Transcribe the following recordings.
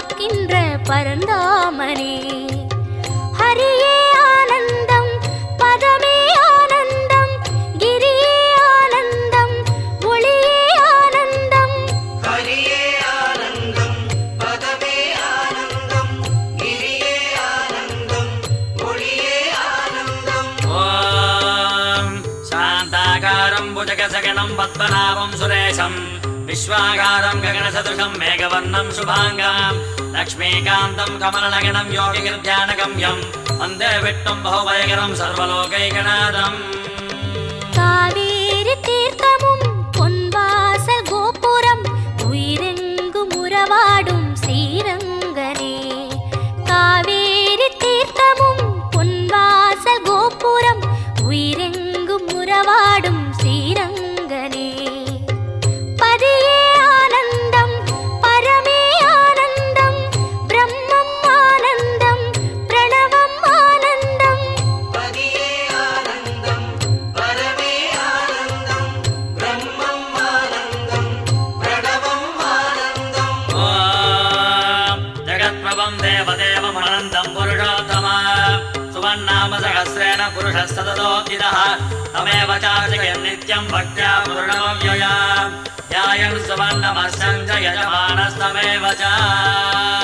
காக்கின்ற பரந்தாமனே. ஹரியே ஆனந்தம் பதமே ஆனந்தம் கிரியே ஆனந்தம் ஒளியே ஆனந்தம். ஹரியே ஆனந்தம் பதமே ஆனந்தம் கிரியே ஆனந்தம் ஒளியே ஆனந்தம். ஓம் சாந்தாகாரம் புஜகசகணம் பத்மநாபம் சுரேஷம். விஸ்வாகாரம் ககனசதுஷம் மேகவர்ணம் சுபாங்காம். லக்ஷ்மீகாந்தம் கமலநகனம் யோகிகிர்த்தியானகம்யம் வந்தே விட்டும் பகுபயகரம் சர்வலோகைகநாதம் காவேரி தீர்த்தமும் सुवन्नाम सहस्रेण पुरुषः सततोऽधितः तमेव चार्जयन् नित्यम् भक्त्या पूर्णमव्यया ध्यायन् सुवर्णमस्यम् च यजमानस्तमेव च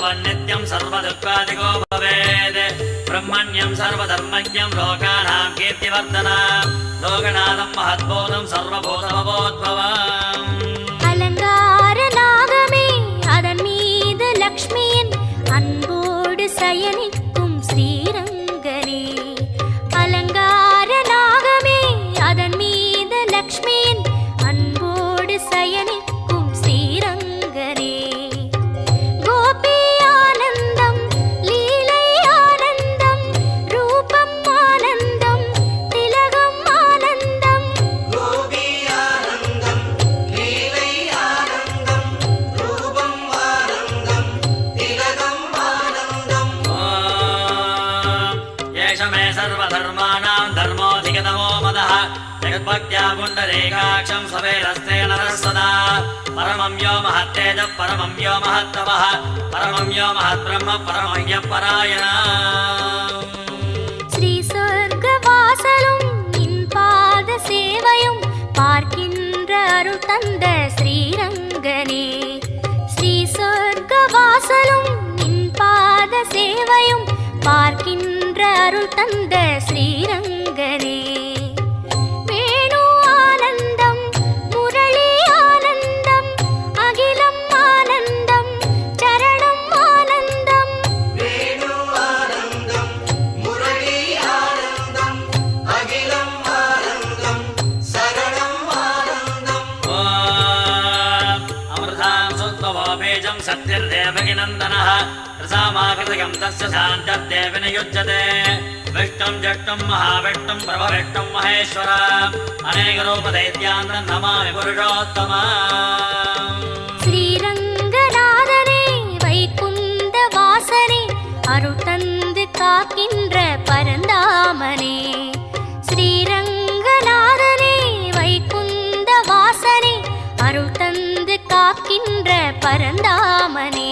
लोकादिगच्छम् सुवन्नित्यम् सर्वदुःखादिको भवेत् ब्रह्मण्यम् सर्वधर्मज्ञम् लोकानाम् कीर्तिवर्धना लोकनाथम् महद्बोधम् सर्वभूतमवोद्भवम् जगद्भक्त्या पुण्डरीकाक्षम् सवेरस्ते नरः सदा परमं यो महत्तेजः परमं यो महत्तमः परमं यो महद्ब्रह्म परमं परायणा ஸ்ரீ சொர்க்க வாசலும் நின் பாத சேவையும் பார்க்கின்ற அருள் தந்த ஸ்ரீரங்கனே ஸ்ரீ சொர்க்க வாசலும் நின் பாத சேவையும் பார்க்கின்ற அருள் தந்த ஸ்ரீரங்கனே ऋषिर्देवगिनन्दनः रसामाकृतयम् तस्य सान्ते विनियुज्यते विष्टम् जष्टम् महाविष्टम् प्रभविष्टम् महेश्वर अनेकरूपदैत्यान् नमामि पुरुषोत्तमा ஸ்ரீரங்கநாதனே வைகுந்த வாசனே அருள் தந்து காக்கின்ற பரந்தாமனே ஸ்ரீரங்கநாதனே வைகுந்த வாசனே அருள் தந்து காக்கின்ற பரந்தாமனே.